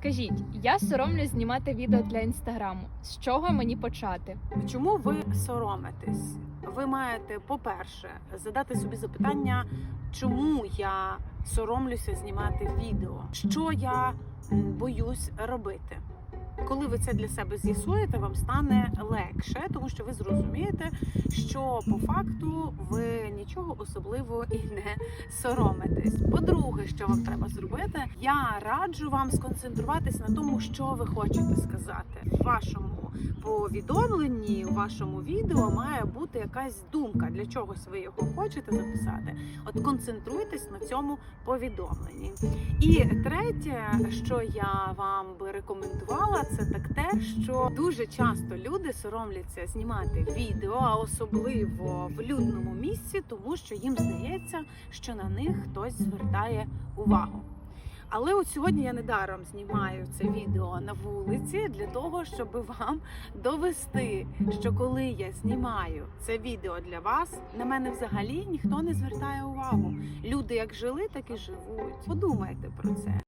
Скажіть, я соромлюсь знімати відео для інстаграму. З чого мені почати? Чому ви соромитесь? Ви маєте, по-перше, задати собі запитання, чому я соромлюся знімати відео, що я боюсь робити. Коли ви це для себе з'ясуєте, вам стане легше, тому що ви зрозумієте, що по факту ви нічого особливого і не соромитесь. По-друге, що вам треба зробити, я раджу вам сконцентруватись на тому, що ви хочете сказати. В вашому повідомленні, у вашому відео має бути якась думка, для чогось ви його хочете записати. От концентруйтесь на цьому повідомленні. І третє, що я вам би рекомендувала, це так те, що дуже часто люди соромляться знімати відео, а особливо в людному місці, тому що їм здається, що на них хтось звертає увагу. Але от сьогодні я недаром знімаю це відео на вулиці для того, щоб вам довести, що коли я знімаю це відео для вас, на мене взагалі ніхто не звертає увагу. Люди як жили, так і живуть. Подумайте про це.